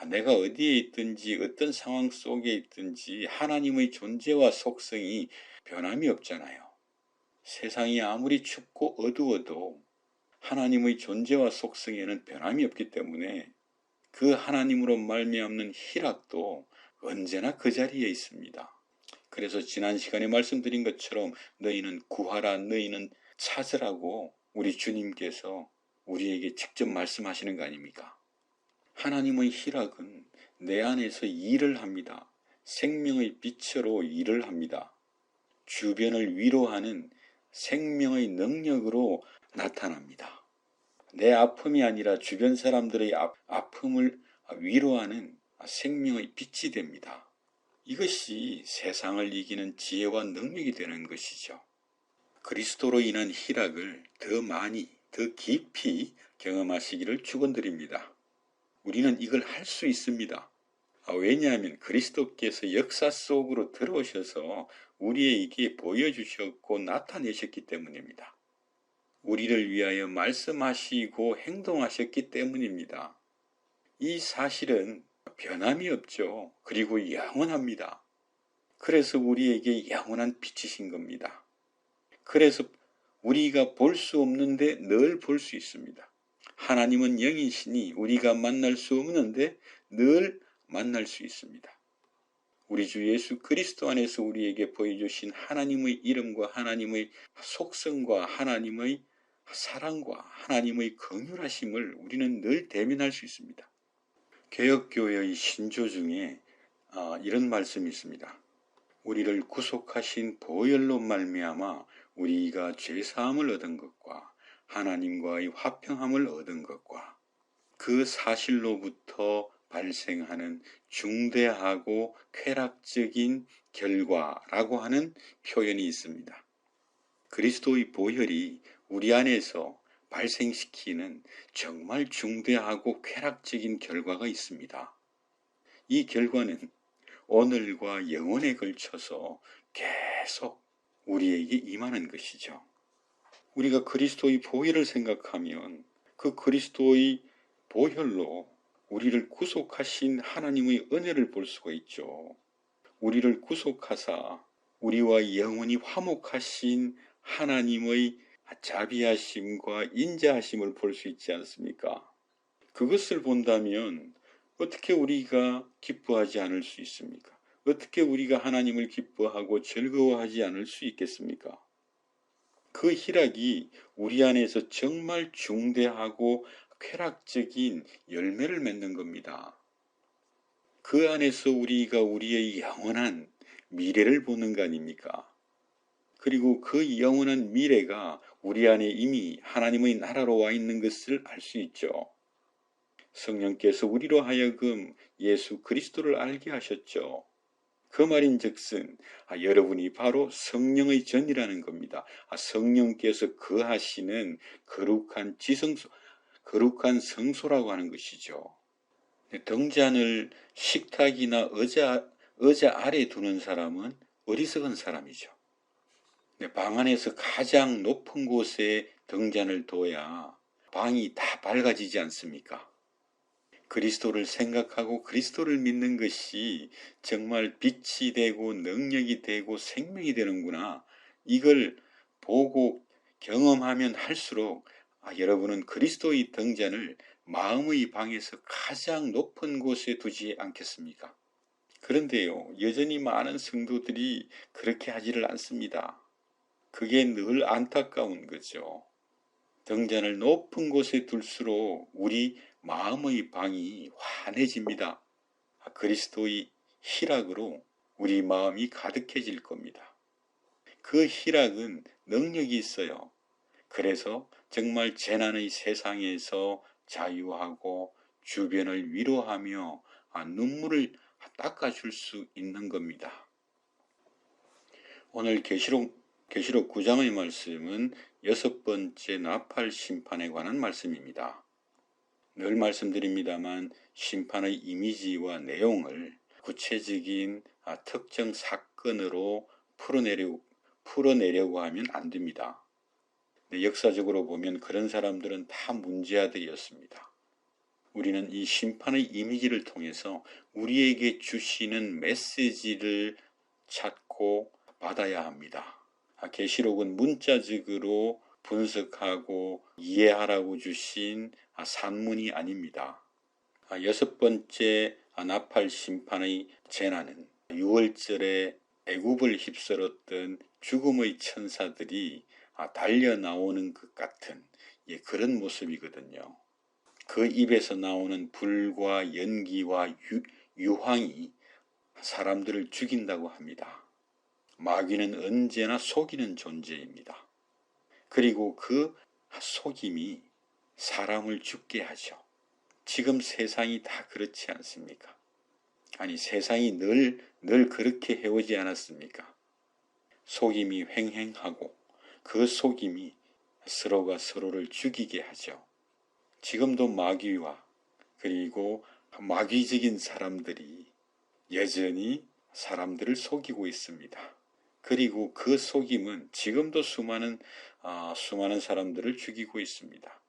아, 내가 어디에 있든지 어떤 상황 속에 있든지 하나님의 존재와 속성이 변함이 없잖아요. 세상이 아무리 춥고 어두워도 하나님의 존재와 속성에는 변함이 없기 때문에 그 하나님으로 말미암는 희락도 언제나 그 자리에 있습니다. 그래서 지난 시간에 말씀드린 것처럼 너희는 구하라 너희는 찾으라고 우리 주님께서 우리에게 직접 말씀하시는 거 아닙니까? 하나님의 희락은 내 안에서 일을 합니다. 생명의 빛으로 일을 합니다. 주변을 위로하는 생명의 능력으로 나타납니다. 내 아픔이 아니라 주변 사람들의 아, 아픔을 위로하는 생명의 빛이 됩니다. 이것이 세상을 이기는 지혜와 능력이 되는 것이죠. 그리스도로 인한 희락을 더 많이, 더 깊이 경험하시기를 축원드립니다. 우리는 이걸 할 수 있습니다. 아, 왜냐하면 그리스도께서 역사 속으로 들어오셔서 우리에게 보여주셨고 나타내셨기 때문입니다. 우리를 위하여 말씀하시고 행동하셨기 때문입니다. 이 사실은 변함이 없죠. 그리고 영원합니다. 그래서 우리에게 영원한 빛이신 겁니다. 그래서 우리가 볼 수 없는데 늘 볼 수 있습니다. 하나님은 영이시니 우리가 만날 수 없는데 늘 만날 수 있습니다. 우리 주 예수 그리스도 안에서 우리에게 보여주신 하나님의 이름과 하나님의 속성과 하나님의 사랑과 하나님의 긍휼하심을 우리는 늘 대면할 수 있습니다. 개혁교회의 신조 중에 아, 이런 말씀이 있습니다. 우리를 구속하신 보혈로 말미암아 우리가 죄 사함을 얻은 것과 하나님과의 화평함을 얻은 것과 그 사실로부터 발생하는 중대하고 쾌락적인 결과라고 하는 표현이 있습니다. 그리스도의 보혈이 우리 안에서 발생시키는 정말 중대하고 쾌락적인 결과가 있습니다. 이 결과는 오늘과 영원에 걸쳐서 계속 우리에게 임하는 것이죠. 우리가 그리스도의 보혈을 생각하면 그 그리스도의 보혈로 우리를 구속하신 하나님의 은혜를 볼 수가 있죠. 우리를 구속하사 우리와 영원히 화목하신 하나님의 자비하심과 인자하심을 볼 수 있지 않습니까? 그것을 본다면 어떻게 우리가 기뻐하지 않을 수 있습니까? 어떻게 우리가 하나님을 기뻐하고 즐거워하지 않을 수 있겠습니까? 그 희락이 우리 안에서 정말 중대하고 쾌락적인 열매를 맺는 겁니다. 그 안에서 우리가 우리의 영원한 미래를 보는 거 아닙니까? 그리고 그 영원한 미래가 우리 안에 이미 하나님의 나라로 와 있는 것을 알 수 있죠. 성령께서 우리로 하여금 예수 그리스도를 알게 하셨죠. 그 말인 즉슨 아, 여러분이 바로 성령의 전이라는 겁니다. 아, 성령께서 거하시는 거룩한 지성소, 거룩한 성소라고 하는 것이죠. 등잔을 식탁이나 의자, 의자 아래 두는 사람은 어리석은 사람이죠. 네, 방 안에서 가장 높은 곳에 등잔을 둬야 방이 다 밝아지지 않습니까? 그리스도를 생각하고 그리스도를 믿는 것이 정말 빛이 되고 능력이 되고 생명이 되는구나. 이걸 보고 경험하면 할수록 아, 여러분은 그리스도의 등잔을 마음의 방에서 가장 높은 곳에 두지 않겠습니까? 그런데요, 여전히 많은 성도들이 그렇게 하지를 않습니다. 그게 늘 안타까운 거죠. 등잔을 높은 곳에 둘수록 우리 마음의 방이 환해집니다. 그리스도의 희락으로 우리 마음이 가득해질 겁니다. 그 희락은 능력이 있어요. 그래서 정말 재난의 세상에서 자유하고 주변을 위로하며 눈물을 닦아줄 수 있는 겁니다. 오늘 계시록 계시록 9장의 말씀은 여섯 번째 나팔 심판에 관한 말씀입니다. 늘 말씀드립니다만 심판의 이미지와 내용을 구체적인 아, 특정 사건으로 풀어내려고, 풀어내려고 하면 안 됩니다. 역사적으로 보면 그런 사람들은 다 문제아들이었습니다. 우리는 이 심판의 이미지를 통해서 우리에게 주시는 메시지를 찾고 받아야 합니다. 아, 계시록은 문자적으로 분석하고 이해하라고 주신 아, 산문이 아닙니다. 아, 여섯 번째 나팔 심판의 재난은 6월절에 애굽을 휩쓸었던 죽음의 천사들이 달려 나오는 것 같은 예, 그런 모습이거든요. 그 입에서 나오는 불과 연기와 유, 황이 사람들을 죽인다고 합니다. 마귀는 언제나 속이는 존재입니다. 그리고 그 속임이 사람을 죽게 하죠. 지금 세상이 다 그렇지 않습니까? 아니, 세상이 늘, 늘 그렇게 해오지 않았습니까? 속임이 횡행하고 그 속임이 서로가 서로를 죽이게 하죠. 지금도 마귀와 그리고 마귀적인 사람들이 여전히 사람들을 속이고 있습니다. 그리고 그 속임은 지금도 수많은 어, 수많은 사람들을 죽이고 있습니다.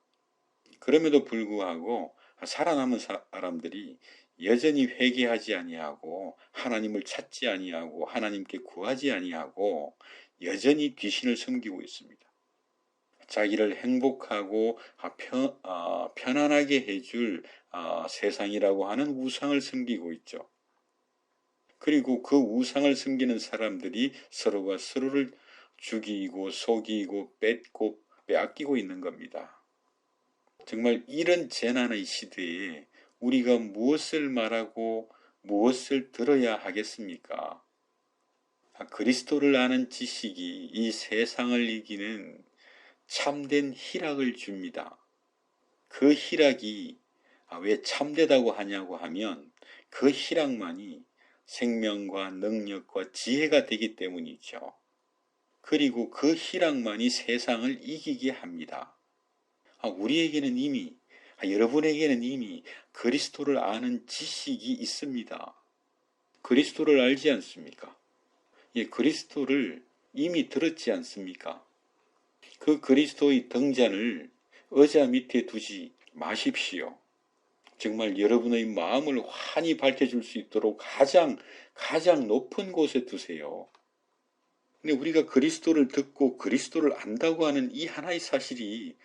그럼에도 불구하고 살아남은 사람들이 여전히 회개하지 아니하고 하나님을 찾지 아니하고 하나님께 구하지 아니하고 여전히 귀신을 섬기고 있습니다. 자기를 행복하고 아, 편, 아, 편안하게 해줄 아, 세상이라고 하는 우상을 섬기고 있죠. 그리고 그 우상을 섬기는 사람들이 서로가 서로를 죽이고 속이고 뺏고 빼앗기고 있는 겁니다. 정말 이런 재난의 시대에 우리가 무엇을 말하고 무엇을 들어야 하겠습니까? 그리스도를 아는 지식이 이 세상을 이기는 참된 희락을 줍니다. 그 희락이 아, 왜 참되다고 하냐고 하면 그 희락만이 생명과 능력과 지혜가 되기 때문이죠. 그리고 그 희락만이 세상을 이기게 합니다. 아, 우리에게는 이미, 아, 여러분에게는 이미 그리스도를 아는 지식이 있습니다. 그리스도를 알지 않습니까? 예, 그리스도를 이미 들었지 않습니까? 그 그리스도의 등잔을 의자 밑에 두지 마십시오. 정말 여러분의 마음을 환히 밝혀줄 수 있도록 가장, 가장 높은 곳에 두세요. 근데 우리가 그리스도를 듣고 그리스도를 안다고 하는 이 하나의 사실이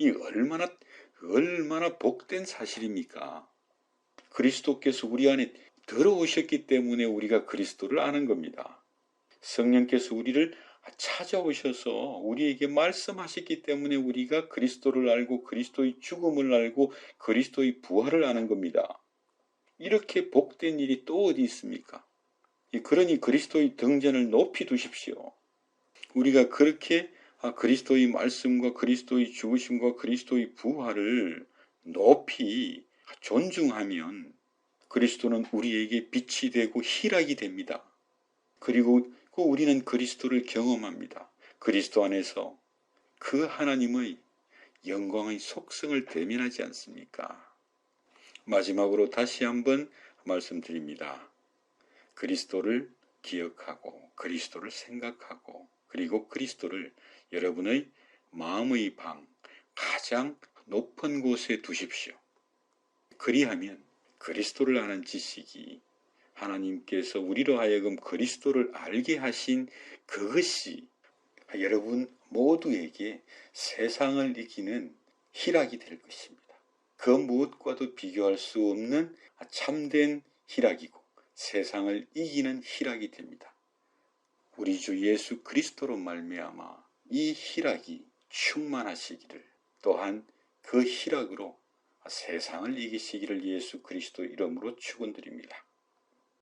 이 얼마나, 얼마나 복된 사실입니까? 그리스도께서 우리 안에 들어오셨기 때문에 우리가 그리스도를 아는 겁니다. 성령께서 우리를 찾아오셔서 우리에게 말씀하셨기 때문에 우리가 그리스도를 알고 그리스도의 죽음을 알고 그리스도의 부활을 아는 겁니다. 이렇게 복된 일이 또 어디 있습니까? 그러니 그리스도의 등전을 높이 두십시오. 우리가 그렇게 아, 그리스도의 말씀과 그리스도의 죽으심과 그리스도의 부활을 높이 존중하면 그리스도는 우리에게 빛이 되고 희락이 됩니다. 그리고 그 우리는 그리스도를 경험합니다. 그리스도 안에서 그 하나님의 영광의 속성을 대면하지 않습니까? 마지막으로 다시 한번 말씀드립니다. 그리스도를 기억하고 그리스도를 생각하고 그리고 그리스도를 여러분의 마음의 방 가장 높은 곳에 두십시오. 그리하면 그리스도를 아는 지식이 하나님께서 우리로 하여금 그리스도를 알게 하신 그것이 여러분 모두에게 세상을 이기는 희락이 될 것입니다. 그 무엇과도 비교할 수 없는 참된 희락이고 세상을 이기는 희락이 됩니다. 우리 주 예수 그리스도로 말미암아 이 희락이 충만하시기를 또한 그 희락으로 세상을 이기시기를 예수 그리스도 이름으로 축원드립니다.